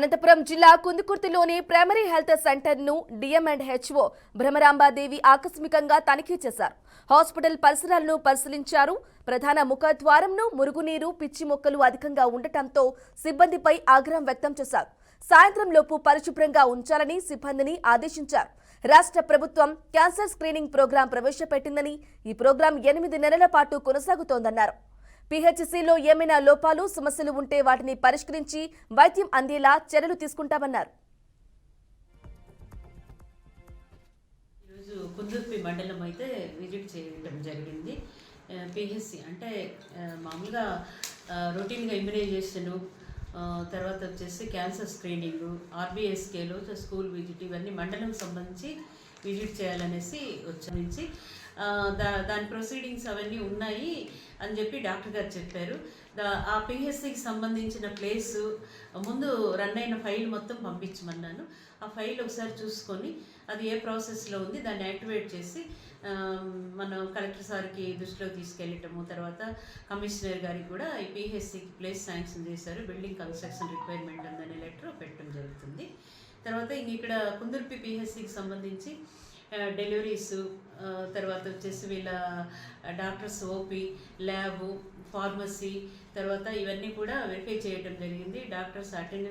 అనంతపురం జిల్లా కుందుకుర్తిలోని primary health సెంటర్ను డిఎం అండ్ హెచ్ఓ భ్రమరాంబాదేవి ఆకస్మికంగా తనిఖీ చేశారు. హాస్పిటల్ పరిసరాలను పరిశీలించారు. ప్రధాన ముఖద్వారంను మురుగునీరు పిచ్చి మొక్కలు అధికంగా ఉండటంతో సిబ్బందిపై ఆగ్రహం వ్యక్తం చేశారు. సాయంత్రంలోపు పరిశుభ్రంగా ఉంచాలని సిబ్బందిని ఆదేశించారు. రాష్ట్ర ప్రభుత్వం క్యాన్సర్ స్క్రీనింగ్ ప్రోగ్రాం ప్రవేశపెట్టిందని ఈ ప్రోగ్రాం ఎనిమిది నెలల పాటు కొనసాగుతోందన్నారు. పీహెచ్సీలో ఏమైనా లోపాలు సమస్యలు ఉంటే వాటిని పరిష్కరించి వైద్యం అందేలా చర్యలు తీసుకుంటామన్నారు. ఈరోజు కుందుర్పి మండలం అయితే విజిట్ చేయడం జరిగింది. పిహెచ్సి అంటే మామూలుగా రొటీన్గా ఇమ్యునైజేషను తర్వాత వచ్చేసి క్యాన్సర్ స్క్రీనింగ్ ఆర్బీఎస్కేలో స్కూల్ విజిట్ ఇవన్నీ మండలం సంబంధించి విజిట్ చేయాలనేసి వచ్చి. దా దాని ప్రొసీడింగ్స్ అవన్నీ ఉన్నాయి అని చెప్పి డాక్టర్ గారు చెప్పారు. ఆ పిహెచ్సికి సంబంధించిన ప్లేసు ముందు రన్ అయిన ఫైల్ మొత్తం పంపించమన్నాను. ఆ ఫైల్ ఒకసారి చూసుకొని అది ఏ ప్రాసెస్లో ఉంది దాన్ని యాక్టివేట్ చేసి మనం కలెక్టర్ సార్కి దృష్టిలో తీసుకెళ్ళటము తర్వాత కమిషనర్ గారికి కూడా ఈ పిహెచ్సికి ప్లేస్ శాంక్షన్ చేశారు. బిల్డింగ్ కన్స్ట్రక్షన్ రిక్వైర్మెంట్ ఉందనే లెటర్ పెట్టడం జరుగుతుంది. తర్వాత ఇంక ఇక్కడ కుందుర్పి పిహెచ్సికి సంబంధించి డెలివరీస్ తర్వాత వచ్చేసి వీళ్ళ డాక్టర్స్ ఓపీ ల్యాబ్ ఫార్మసీ తర్వాత ఇవన్నీ కూడా వెరిఫై చేయడం జరిగింది. Doctors attendance